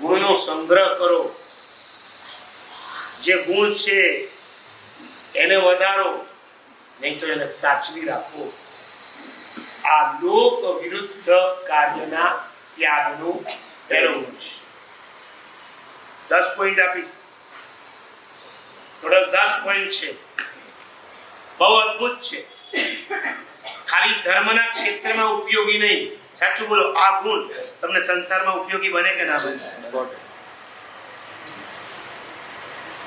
ગુણનો સંગ્રહ કરો. જે ગુણ છે, એને વધારો, નહીં તો એને સાચવી રાખો. આ લોક વિરુદ્ધ કાર્યના ત્યાગનું પહેલો ગુણ છે. દસ પોઈન્ટ આપીશ. ટોટલ દસ પોઈન્ટ છે. બહુ અદ્ભુત છે. ખાલી ધર્મના ક્ષેત્રમાં ઉપયોગી નહીં. સાચું બોલો, આ ગુણ તમને સંસારમાં ઉપયોગી બને કે ના બને?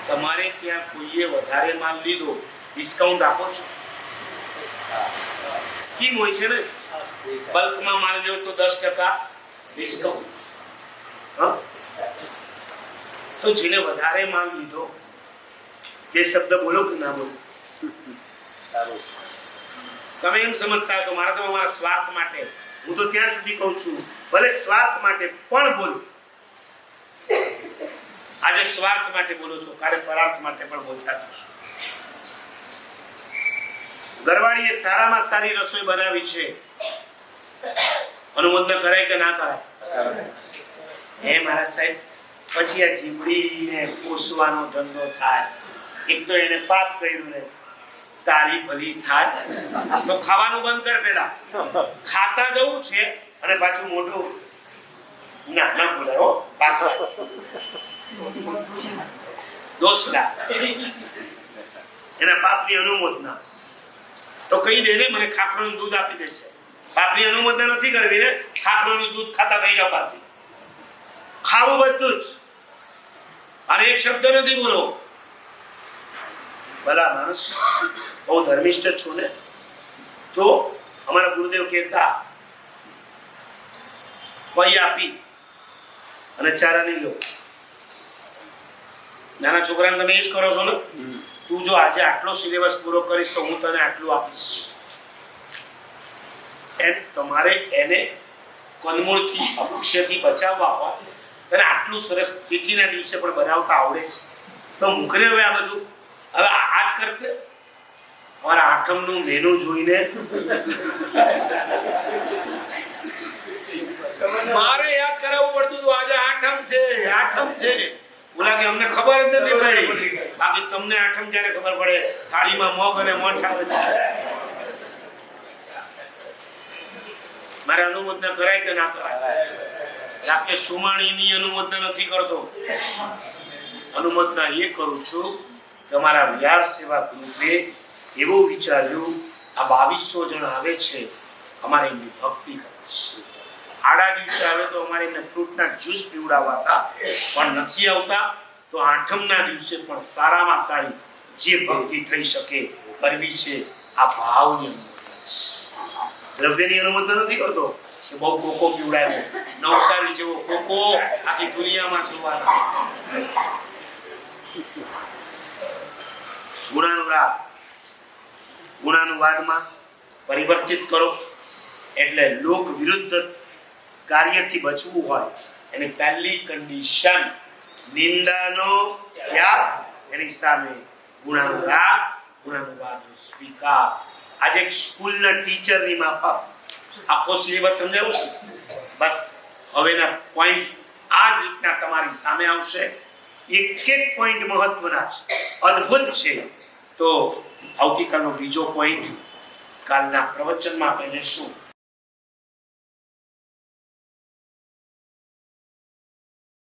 તમારે ત્યાં કોઈએ વધારે માલ લીધો ડિસ્કાઉન્ટ આપો છો? સ્કીમ હોય છે ને? બલ્કમાં માલ લેવો તો દસ ટકા ડિસ્કાઉન્ટ તો જેને વધારે માલ લીધો બે શબ્દ બોલો કે ના બોલો? તમે એમ સમજતા છો મારા સમય મારા સ્વાર્થ માટે. હું તો ત્યાં સુધી કહું છું ભલે સ્વાર્થ માટે પણ બોલો. આજે સ્વાર્થ માટે બોલો છો કાલે પરાર્થ માટે પણ બોલતા થશો ગરવાડીએ સારામાં સારી રસોઈ બનાવી છે. અનુમોદન કરાય કે ના કરાય? હે મારા સાહેબ પછી આ જીવડીને પોસવાનો ધંધો થાય. એક તો એને પાપ કર્યું ને તારી ભલી થાય. તો ખાવાનું બંધ કર પેલા. ખાતા જવું છે અને પાછું મોઢું. ના ના બોલાય, હો. એના પાપની અનુમોદના. તો કહી દે ને, મને ખાખરાનું દૂધ આપી દે છે. પાપની અનુમોદના નથી કરવી ને, ખાખરાનું દૂધ ખાતા થઈ જાવ પાપી ખાવું બધું જ. અને એક શબ્દ નથી બોલો ભલા માણસ. બહુ ધર્મિષ્ઠ છું ને. તો અમારા ગુરુદેવ કહેતા પૈ આપી અને ચારા નહીં લો. નાના છોકરાને તમે એ જ કરો છો ને? તું જો આજે આટલો સિલેબસ પૂરો કરીશ તો હું તને આટલું આપીશ. એમ તમારે એને કનમૂળથી અપક્ષયથી બચાવવા હોય. તને આટલું સરસ તિથિના દિવસે પણ બનાવતા આવડે છે. તો મૂકને હવે આ બધું. હવે આ કરતે અમારા આઠમનું મેનુ જોઈને મારે યાદ કરાવવું પડતું હતું, આજે આઠમ છે આઠમ છે. બોલા કે અમને ખબર જ નથી પડી. બાકી તમને આઠમ ક્યારે ખબર પડે? થાળીમાં મગ અને મઠ મારે અનુમોદના કરાય કે ના કરાય? રાકેશ સુમાણીની અનુમોદના નથી કરતો. અનુમોદના એ કરું છું કે મારા વ્યાસ સેવા ગ્રુપે એવું વિચાર્યું આ બાવીસો જણ આવે છે, અમારે એમની ભક્તિ કરે છે. આડા દિવસે આવે તો અમારે એમને ફ્રૂટના જ્યુસ પીવડાવવા હતા પણ નથી આવતા, તો આઠમના દિવસે પણ સારામાં સારી જે ભક્તિ થઈ શકે કરવી છે, આ ભાવની અનુમોદના દ્રવ્યની અનુમોદના નથી કરતો કે બહુ કોકો પીવડાવ્યો નવસારી જેવો કોકો આખી દુનિયામાં જોવાના. ગુણાનુરાગ. ગુણાનુવાદમાં પરિવર્તિત કરો. એટલે લોક વિરુદ્ધ કાર્યથી બચવું હોય એની પહેલી કન્ડિશન નિંદાનો ત્યાગ, એની સામે ગુણાનુરાગ ગુણાનુવાદનો સ્વીકાર. આજે એક સ્કૂલના ટીચરની માફક આખો સિલેબસ સમજાવું છું? બસ, હવેના પોઈન્ટ્સ આ જ રીતના તમારી સામે આવશે. એક એક પોઈન્ટ મહત્વના છે, અદ્ભુત છે. તો આવતીકાલનો બીજો પોઈન્ટ કાલના પ્રવચનમાં આપણે લેશું.